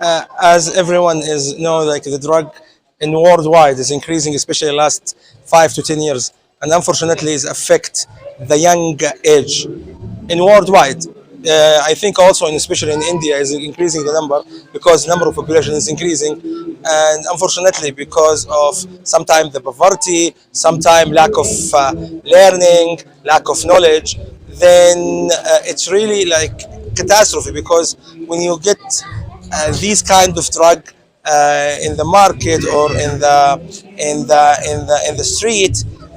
uh, as everyone is know, like the drug in worldwide is increasing, especially last five to ten years, and unfortunately, is affect the young age in worldwide. Uh, I think also, and especially in India, is increasing the number because number of population is increasing, and unfortunately, because of sometimes the poverty, sometimes lack of uh, learning, lack of knowledge, then uh, it's really like catastrophe because when you get these kind of drug uh, in the market or in the in the in the in the street,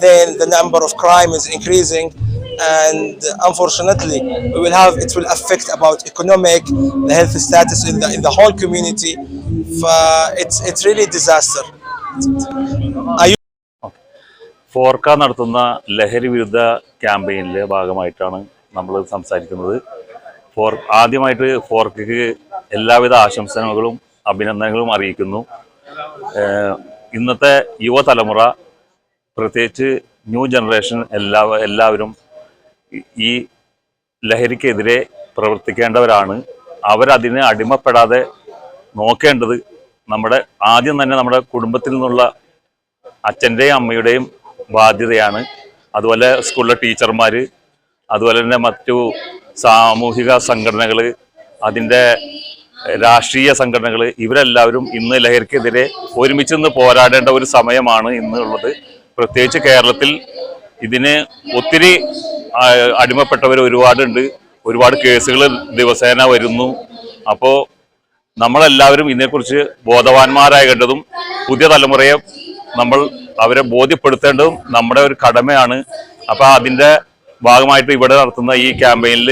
then the number of crime is increasing, and unfortunately, we will have it will affect about economic, the health status in the in the whole community. Uh, it's it's really disaster. Are you ഫോർക്ക നടത്തുന്ന ലഹരി വിരുദ്ധ ക്യാമ്പയിനിലെ ഭാഗമായിട്ടാണ് നമ്മൾ സംസാരിക്കുന്നത് four ആദ്യമായിട്ട് ഫോർക്കയ്ക്ക് എല്ലാവിധ ആശംസകളും അഭിനന്ദനങ്ങളും അറിയിക്കുന്നു. ഇന്നത്തെ യുവതലമുറ പ്രത്യേകിച്ച് ന്യൂ ജനറേഷൻ എല്ലാ എല്ലാവരും ഈ- ലഹരിക്കെതിരെ പ്രവർത്തിക്കേണ്ടവരാണ്. അവരതിനെ അടിമപ്പെടാതെ നോക്കേണ്ടത് നമ്മുടെ ആദ്യം തന്നെ നമ്മുടെ കുടുംബത്തിൽ നിന്നുള്ള അച്ഛന്റെയും അമ്മയുടെയും ബാധ്യതയാണ്. അതുപോലെ സ്കൂളിലെ ടീച്ചർമാർ അതുപോലെ തന്നെ മറ്റു സാമൂഹിക സംഘടനകൾ അതിന്റെ രാഷ്ട്രീയ സംഘടനകൾ ഇവരെല്ലാവരും ഇന്ന് ലഹരിക്കെതിരെ ഒരുമിച്ച് നിന്ന് പോരാടേണ്ട ഒരു സമയമാണ് ഇന്നുള്ളത് പ്രത്യേകിച്ച് കേരളത്തിൽ ഇതിന് ഒത്തിരി അടിമപ്പെട്ടവർ ഒരുപാടുണ്ട്. ഒരുപാട് കേസുകൾ ദിവസേന വരുന്നു. അപ്പോൾ നമ്മളെല്ലാവരും ഇതിനെക്കുറിച്ച് ബോധവാന്മാരാകേണ്ടതും പുതിയ തലമുറയെ നമ്മൾ അവരെ ബോധ്യപ്പെടുത്തേണ്ടതും നമ്മുടെ ഒരു കടമയാണ്. അപ്പോൾ അതിന്റെ ഭാഗമായിട്ട് ഇവിടെ നടത്തുന്ന ഈ ക്യാമ്പയിനിൽ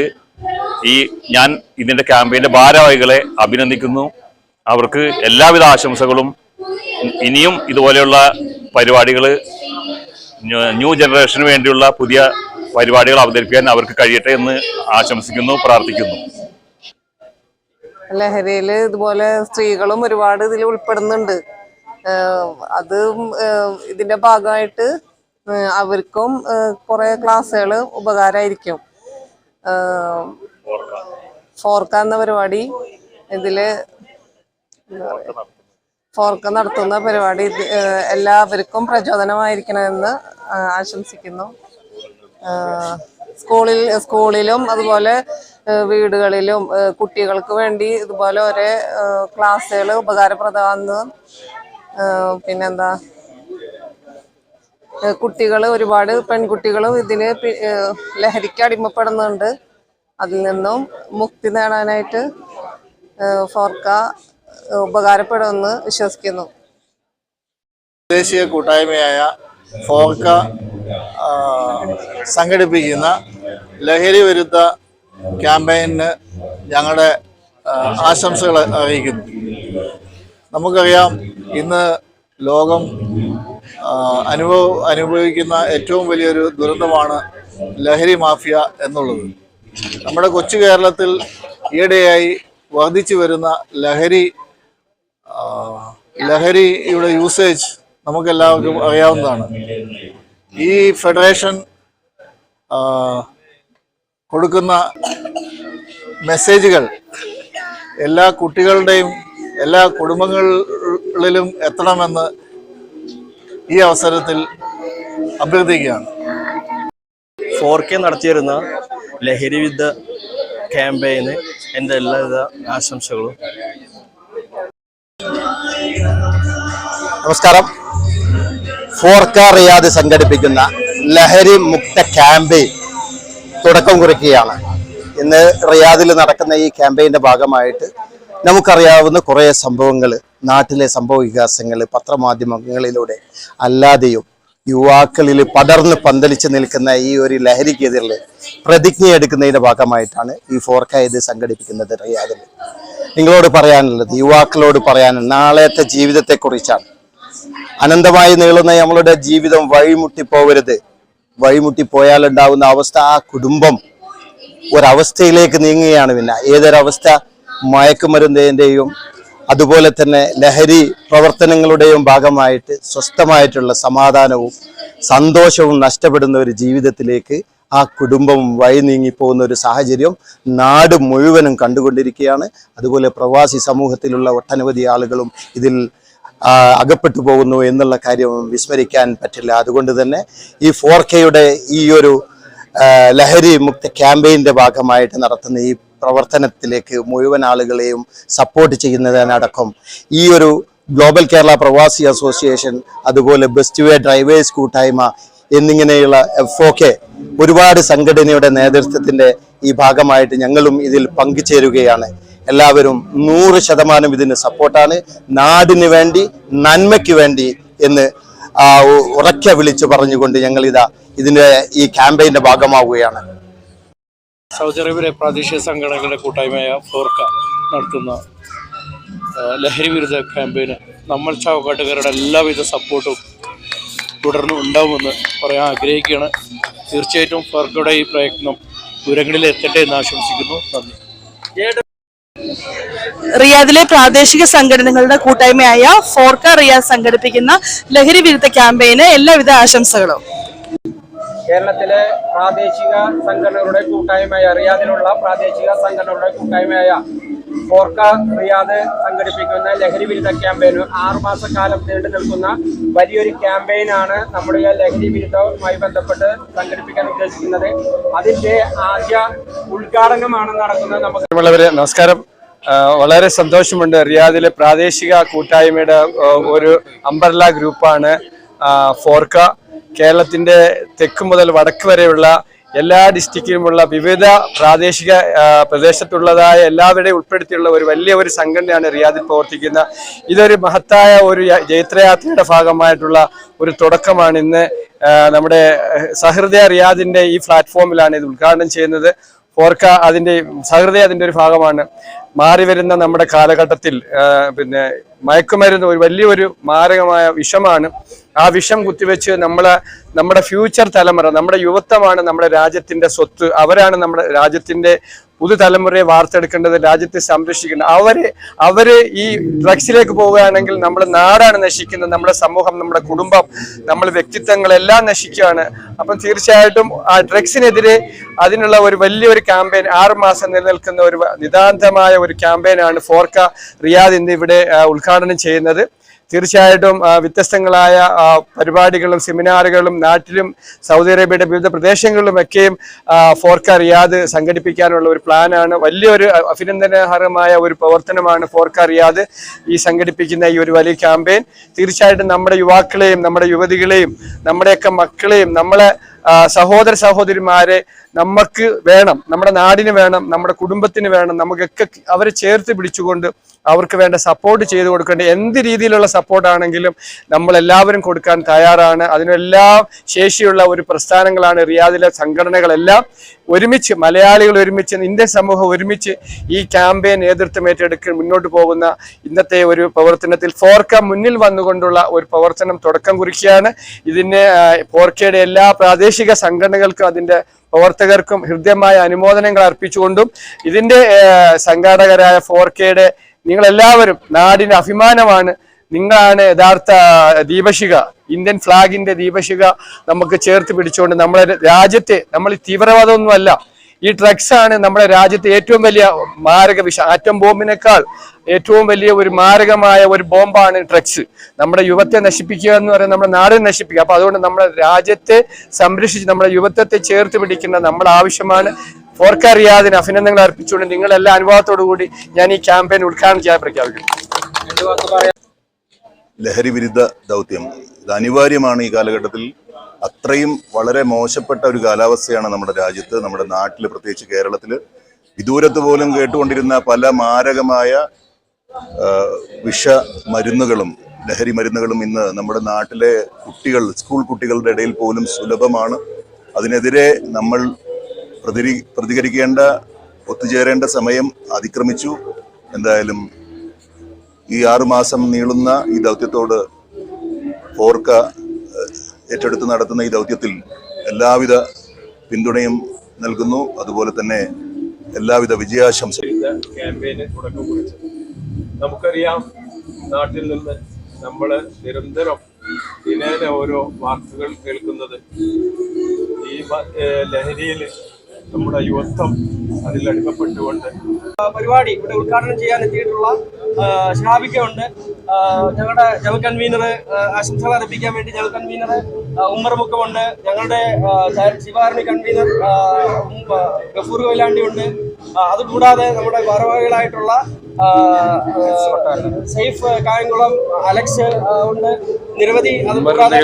ഈ ഞാൻ ഇതിന്റെ ക്യാമ്പയിന്റെ ഭാരവാഹികളെ അഭിനന്ദിക്കുന്നു. അവർക്ക് എല്ലാവിധ ആശംസകളും. ഇനിയും ഇതുപോലെയുള്ള പരിപാടികൾ ന്യൂ ജനറേഷന് വേണ്ടിയുള്ള പുതിയ പരിപാടികൾ അവതരിപ്പിക്കാൻ അവർക്ക് കഴിയട്ടെ എന്ന് ആശംസിക്കുന്നു പ്രാർത്ഥിക്കുന്നു. ലഹരിയിൽ ഇതുപോലെ സ്ത്രീകളും ഒരുപാട് ഇതിൽ ഉൾപ്പെടുന്നുണ്ട്. അത് ഇതിന്റെ ഭാഗമായിട്ട് അവർക്കും കുറേ ക്ലാസ്സുകൾ ഉപകാരമായിരിക്കും. ഫോർക്ക എന്ന പരിപാടി ഇതിൽ ഫോർക്ക നടത്തുന്ന പരിപാടി എല്ലാവർക്കും പ്രചോദനമായിരിക്കണമെന്ന് ആശംസിക്കുന്നു. സ്കൂളിൽ സ്കൂളിലും അതുപോലെ വീടുകളിലും കുട്ടികൾക്ക് വേണ്ടി ഇതുപോലെ ഒരേ ക്ലാസ്സുകൾ ഉപകാരപ്രദമാണെന്ന് പിന്നെന്താ കുട്ടികൾ ഒരുപാട് പെൺകുട്ടികളും ഇതിന് ലഹരിക്ക് അടിമപ്പെടുന്നുണ്ട്. അതിൽ നിന്നും മുക്തി നേടാനായിട്ട് ഫോർക്ക ഉപകാരപ്പെടുമെന്ന് വിശ്വസിക്കുന്നു. ദേശീയ കൂട്ടായ്മയായ ഫോർക്ക സംഘടിപ്പിക്കുന്ന ലഹരി വിരുദ്ധ ക്യാമ്പയിന് ഞങ്ങളുടെ ആശംസകൾ അറിയിക്കുന്നു. നമുക്കറിയാം ഇന്ന് ലോകം അനുഭവ അനുഭവിക്കുന്ന ഏറ്റവും വലിയൊരു ദുരന്തമാണ് ലഹരി മാഫിയ എന്നുള്ളത്. നമ്മുടെ കൊച്ചു കേരളത്തിൽ ഈയിടെയായി വർദ്ധിച്ചു വരുന്ന ലഹരി ലഹരിയുടെ യൂസേജ് നമുക്കെല്ലാവർക്കും അറിയാവുന്നതാണ്. ഈ ഫെഡറേഷൻ കൊടുക്കുന്ന മെസ്സേജുകൾ എല്ലാ കുട്ടികളുടെയും എല്ലാ കുടുംബങ്ങളിലും എത്തണമെന്ന് ഈ അവസരത്തിൽ അഭ്യർത്ഥിക്കുകയാണ്. ഫോർ കെ നടത്തിയിരുന്ന ലഹരി വിരുദ്ധ ക്യാമ്പയിന് എന്റെ എല്ലാവിധ ആശംസകളും. നമസ്കാരം. ഫോർക്ക റിയാദ് സംഘടിപ്പിക്കുന്ന ലഹരി മുക്ത ക്യാമ്പയിൻ തുടക്കം കുറിക്കുകയാണ്. ഇന്ന് റിയാദിൽ നടക്കുന്ന ഈ ക്യാമ്പയിന്റെ ഭാഗമായിട്ട് നമുക്കറിയാവുന്ന കുറേ സംഭവങ്ങൾ നാട്ടിലെ സംഭവ വികാസങ്ങൾ പത്രമാധ്യമങ്ങളിലൂടെ അല്ലാതെയും യുവാക്കളിൽ പടർന്ന് പന്തലിച്ച് നിൽക്കുന്ന ഈ ഒരു ലഹരിക്കെതിരിൽ പ്രതിജ്ഞയെടുക്കുന്നതിന്റെ ഭാഗമായിട്ടാണ് ഈ ഫോർക്ക ഇത് സംഘടിപ്പിക്കുന്നത് റിയാദിൽ. നിങ്ങളോട് പറയാനുള്ളത് യുവാക്കളോട് പറയാൻ നാളത്തെ ജീവിതത്തെക്കുറിച്ചാണ്. അനന്തമായി നീളുന്ന നമ്മളുടെ ജീവിതം വഴിമുട്ടിപ്പോവരുത്. വഴിമുട്ടിപ്പോയാൽ ഉണ്ടാവുന്ന അവസ്ഥ ആ കുടുംബം ഒരവസ്ഥയിലേക്ക് നീങ്ങുകയാണ് പിന്നെ. ഏതൊരവസ്ഥ? മയക്കുമരുന്നിന്റെയും അതുപോലെ തന്നെ ലഹരി പ്രവർത്തനങ്ങളുടെയും ഭാഗമായിട്ട് സ്വസ്ഥമായിട്ടുള്ള സമാധാനവും സന്തോഷവും നഷ്ടപ്പെടുന്ന ഒരു ജീവിതത്തിലേക്ക് ആ കുടുംബം വഴി നീങ്ങിപ്പോകുന്ന ഒരു സാഹചര്യം നാട് മുഴുവനും കണ്ടുകൊണ്ടിരിക്കുകയാണ്. അതുപോലെ പ്രവാസി സമൂഹത്തിലുള്ള ഒട്ടനവധി ആളുകളും ഇതിൽ അകപ്പെട്ടു പോകുന്നു എന്നുള്ള കാര്യം വിസ്മരിക്കാൻ പറ്റില്ല. അതുകൊണ്ട് തന്നെ ഈ ഫോർ കെയുടെ ഈ ഒരു ലഹരി മുക്ത ക്യാമ്പയിന്റെ ഭാഗമായിട്ട് നടത്തുന്ന ഈ പ്രവർത്തനത്തിലേക്ക് മുഴുവൻ ആളുകളെയും സപ്പോർട്ട് ചെയ്യുന്നതിനടക്കം ഈ ഒരു ഗ്ലോബൽ കേരള പ്രവാസി അസോസിയേഷൻ അതുപോലെ ബെസ്റ്റ് വേ ഡ്രൈവേഴ്സ് കൂട്ടായ്മ എന്നിങ്ങനെയുള്ള എഫ് ഒരുപാട് സംഘടനയുടെ നേതൃത്വത്തിന്റെ ഈ ഭാഗമായിട്ട് ഞങ്ങളും ഇതിൽ പങ്കുചേരുകയാണ്. എല്ലാവരും നൂറ് ശതമാനം ഇതിന് സപ്പോർട്ടാണ് നാടിന് വേണ്ടി നന്മയ്ക്ക് വേണ്ടി എന്ന് ഉറക്കെ വിളിച്ചു പറഞ്ഞുകൊണ്ട് ഞങ്ങളിതാ ഇതിന്റെ ഈ ക്യാമ്പയിന്റെ ഭാഗമാവുകയാണ്. സൗദി അറേബ്യയിലെ പ്രാദേശിക സംഘടനകളുടെ കൂട്ടായ്മയായ ഫോർക്ക നടത്തുന്ന ലഹരി വിരുദ്ധ ക്യാമ്പയിന് നമ്മൾ ചാവക്കാട്ടുകാരുടെ എല്ലാവിധ സപ്പോർട്ടും തുടർന്നും ഉണ്ടാവുമെന്ന് പറയാൻ ആഗ്രഹിക്കുകയാണ്. തീർച്ചയായിട്ടും ഫോർക്കയുടെ ഈ പ്രയത്നം ദൂരങ്ങളിൽ എത്തട്ടെ എന്ന് ആശംസിക്കുന്നു. നന്ദി. റിയാദിലെ പ്രാദേശിക സംഘടനകളുടെ കൂട്ടായ്മയായ ഫോർക്ക റിയാദ് സംഘടിപ്പിക്കുന്ന ലഹരി വിരുദ്ധ ക്യാമ്പയിന് എല്ലാവിധ ആശംസകളും. കേരളത്തിലെ പ്രാദേശിക സംഘടനകളുടെ കൂട്ടായ്മയായ റിയാദിലുള്ള പ്രാദേശിക സംഘടനകളുടെ കൂട്ടായ്മയായ ഫോർക്ക റിയാദ് സംഘടിപ്പിക്കുന്ന ലഹരി വിരുദ്ധ ക്യാമ്പയിന് ആറുമാസ കാലം നീണ്ടു നിൽക്കുന്ന വലിയൊരു ക്യാമ്പയിനാണ് നമ്മുടെ ലഹരി വിരുദ്ധവുമായി ബന്ധപ്പെട്ട് സംഘടിപ്പിക്കാൻ ഉദ്ദേശിക്കുന്നത്. അതിന്റെ ആദ്യ ഉദ്ഘാടനമാണ് നടക്കുന്നത് നമുക്ക് നമസ്കാരം. വളരെ സന്തോഷമുണ്ട്. റിയാദിലെ പ്രാദേശിക കൂട്ടായ്മയുടെ ഒരു അംബർല ഗ്രൂപ്പാണ് ഫോർക്ക. കേരളത്തിന്റെ തെക്ക് മുതൽ വടക്ക് വരെയുള്ള എല്ലാ ഡിസ്ട്രിക്റ്റിലുമുള്ള വിവിധ പ്രാദേശിക പ്രദേശത്തുള്ളതായ എല്ലാവരുടെയും ഉൾപ്പെടുത്തിയുള്ള ഒരു വലിയ ഒരു സംഘടനയാണ് റിയാദിൽ പ്രവർത്തിക്കുന്ന ഇതൊരു മഹത്തായ ഒരു ജൈത്രയാത്രയുടെ ഭാഗമായിട്ടുള്ള ഒരു തുടക്കമാണ് ഇന്ന് നമ്മുടെ സഹൃദയ റിയാദിന്റെ ഈ പ്ലാറ്റ്ഫോമിലാണ് ഇത് ഉദ്ഘാടനം ചെയ്യുന്നത്. ഫോർക്ക അതിന്റെ സഹൃദയ അതിന്റെ ഒരു ഭാഗമാണ്. മാറി വരുന്ന നമ്മുടെ കാലഘട്ടത്തിൽ പിന്നെ മയക്കുമരുന്ന് ഒരു വലിയൊരു മാരകമായ വിഷമാണ്. ആ വിഷം കുത്തിവെച്ച് നമ്മളെ നമ്മുടെ ഫ്യൂച്ചർ തലമുറ നമ്മുടെ യുവത്വമാണ് നമ്മുടെ രാജ്യത്തിന്റെ സ്വത്ത്. അവരാണ് നമ്മുടെ രാജ്യത്തിന്റെ പുതുതലമുറയെ വാർത്തെടുക്കേണ്ടത് രാജ്യത്തെ സംരക്ഷിക്കേണ്ടത് അവർ അവർ ഈ ഡ്രഗ്സിലേക്ക് പോവുകയാണെങ്കിൽ നമ്മുടെ നാടാണ് നശിക്കുന്നത് നമ്മുടെ സമൂഹം നമ്മുടെ കുടുംബം നമ്മുടെ വ്യക്തിത്വങ്ങളെല്ലാം നശിക്കുകയാണ്. അപ്പം തീർച്ചയായിട്ടും ആ ഡ്രഗ്സിനെതിരെ അതിനുള്ള ഒരു വലിയൊരു ക്യാമ്പയിൻ ആറ് മാസം നിലനിൽക്കുന്ന ഒരു നിതാന്തമായ ഒരു ക്യാമ്പയിനാണ് ഫോർക്ക റിയാദ് ഇന്ന് ഇവിടെ ഉദ്ഘാടനം ചെയ്യുന്നത്. തീർച്ചയായിട്ടും വ്യത്യസ്തങ്ങളായ പരിപാടികളും സെമിനാറുകളും നാട്ടിലും സൗദി അറേബ്യയുടെ വിവിധ പ്രദേശങ്ങളിലും ഒക്കെയും ഫോർക്ക റിയാദ് സംഘടിപ്പിക്കാനുള്ള ഒരു പ്ലാനാണ്. വലിയൊരു അഭിനന്ദനഹരമായ ഒരു പ്രവർത്തനമാണ് ഫോർക്ക റിയാദ് ഈ സംഘടിപ്പിക്കുന്ന ഈ ഒരു വലിയ ക്യാമ്പയിൻ. തീർച്ചയായിട്ടും നമ്മുടെ യുവാക്കളെയും നമ്മുടെ യുവതികളെയും നമ്മുടെയൊക്കെ മക്കളെയും നമ്മളെ സഹോദര സഹോദരിമാരെ നമുക്ക് വേണം നമ്മുടെ നാടിന് വേണം നമ്മുടെ കുടുംബത്തിന് വേണം നമുക്കൊക്കെ അവരെ ചേർത്ത് പിടിച്ചുകൊണ്ട് അവർക്ക് വേണ്ട സപ്പോർട്ട് ചെയ്തു കൊടുക്കേണ്ട എന്ത് രീതിയിലുള്ള സപ്പോർട്ടാണെങ്കിലും നമ്മൾ എല്ലാവരും കൊടുക്കാൻ തയ്യാറാണ്. അതിനെല്ലാം ശേഷിയുള്ള ഒരു പ്രസ്ഥാനങ്ങളാണ് റിയാദിലെ സംഘടനകളെല്ലാം. ഒരുമിച്ച് മലയാളികൾ ഒരുമിച്ച് ഇന്ത്യൻ സമൂഹം ഒരുമിച്ച് ഈ ക്യാമ്പയിൻ നേതൃത്വം ഏറ്റെടുക്കാൻ മുന്നോട്ട് പോകുന്ന ഇന്നത്തെ ഒരു പ്രവർത്തനത്തിൽ ഫോർക്ക മുന്നിൽ വന്നുകൊണ്ടുള്ള ഒരു പ്രവർത്തനം തുടക്കം കുറിക്കുകയാണ്. ഇതിന് ഫോർക്കയുടെ എല്ലാ പ്രാദേശിക സംഘടനകൾക്കും അതിന്റെ പ്രവർത്തകർക്കും ഹൃദ്യമായ അനുമോദനങ്ങൾ അർപ്പിച്ചുകൊണ്ടും ഇതിന്റെ സംഘാടകരായ ഫോർ കെയുടെ നിങ്ങളെല്ലാവരും നാടിന് അഭിമാനമാണ്. നിങ്ങളാണ് യഥാർത്ഥ ദീപശിക ഇന്ത്യൻ ഫ്ലാഗിന്റെ ദീപശിക നമുക്ക് ചേർത്ത് പിടിച്ചുകൊണ്ട് നമ്മളെ രാജ്യത്തെ നമ്മൾ തീവ്രവാദമൊന്നുമല്ല ഈ ഡ്രഗ്സ് ആണ് നമ്മുടെ രാജ്യത്തെ ഏറ്റവും വലിയ മാരക വിഷ ആറ്റം ബോംബിനേക്കാൾ ഏറ്റവും വലിയ ഒരു മാരകമായ ഒരു ബോംബാണ് ഡ്രഗ്സ് നമ്മുടെ യുവത്തെ നശിപ്പിക്കുക എന്ന് പറയുന്നത് നമ്മുടെ നാടിനെ നശിപ്പിക്കുക. അപ്പൊ അതുകൊണ്ട് നമ്മുടെ രാജ്യത്തെ സംരക്ഷിച്ച് നമ്മുടെ യുവത്വത്തെ ചേർത്ത് പിടിക്കുന്ന നമ്മുടെ ആവശ്യമാണ്. ഫോർക്ക റിയാദിന് അഭിനന്ദനങ്ങൾ അർപ്പിച്ചുകൊണ്ട് നിങ്ങളെല്ലാ അനുഭവത്തോടു കൂടി ഞാൻ ഈ ക്യാമ്പയിൻ ഉദ്ഘാടനം ചെയ്യാൻ പ്രഖ്യാപിക്കുന്നു. ലഹരി വിരുദ്ധ ദൗത്യം. ഇത് അനിവാര്യമാണ് ഈ കാലഘട്ടത്തിൽ. അത്രയും വളരെ മോശപ്പെട്ട ഒരു കാലാവസ്ഥയാണ് നമ്മുടെ രാജ്യത്ത് നമ്മുടെ നാട്ടിൽ പ്രത്യേകിച്ച് കേരളത്തിൽ വിദൂരത്ത് പോലും കേട്ടുകൊണ്ടിരുന്ന പല മാരകമായ വിഷ മരുന്നുകളും ലഹരി മരുന്നുകളും ഇന്ന് നമ്മുടെ നാട്ടിലെ കുട്ടികൾ സ്കൂൾ കുട്ടികളുടെ ഇടയിൽ പോലും സുലഭമാണ്. അതിനെതിരെ നമ്മൾ പ്രതിരി പ്രതികരിക്കേണ്ട ഒത്തുചേരേണ്ട സമയം അതിക്രമിച്ചു. എന്തായാലും ഈ ആറുമാസം നീളുന്ന ഈ ദൗത്യത്തോട് ഫോർക്ക ഏഹ്, ഏറ്റെടുത്ത് നടത്തുന്ന ഈ ദൗത്യത്തിൽ എല്ലാവിധ പിന്തുണയും നൽകുന്നു. അതുപോലെ തന്നെ എല്ലാവിധ തുടക്കം നമുക്കറിയാം നാട്ടിൽ നിന്ന് നമ്മൾ നിരന്തരം ദിനേന ഓരോ വാർത്തകൾ കേൾക്കുന്നത്. ഈ ലഹരിയിൽ നമ്മുടെ യുവത്വം അതിൽ അടിമപ്പെട്ടുകൊണ്ട് പരിപാടി ഇവിടെ ഉദ്ഘാടനം ചെയ്യാൻ എത്തിയിട്ടുള്ള ഷാബിക്കുണ്ട് ഉണ്ട് ഞങ്ങളുടെ ജനറൽ കൺവീനർ ആശംസകൾ അർപ്പിക്കാൻ വേണ്ടി ജനറൽ കൺവീനർ ഉമ്മർ മുക്കമുണ്ട്. ഞങ്ങളുടെ ശിവാരണി കൺവീനർ ഗഫൂർ കൊയിലാണ്ടി ഉണ്ട് അതുകൂടാതെ നമ്മുടെ ഭാരവാഹികളായിട്ടുള്ള സേഫ് ആ, കായംകുളം അലക്സ് ഉണ്ട്. നിരവധി അതുകൂടാതെ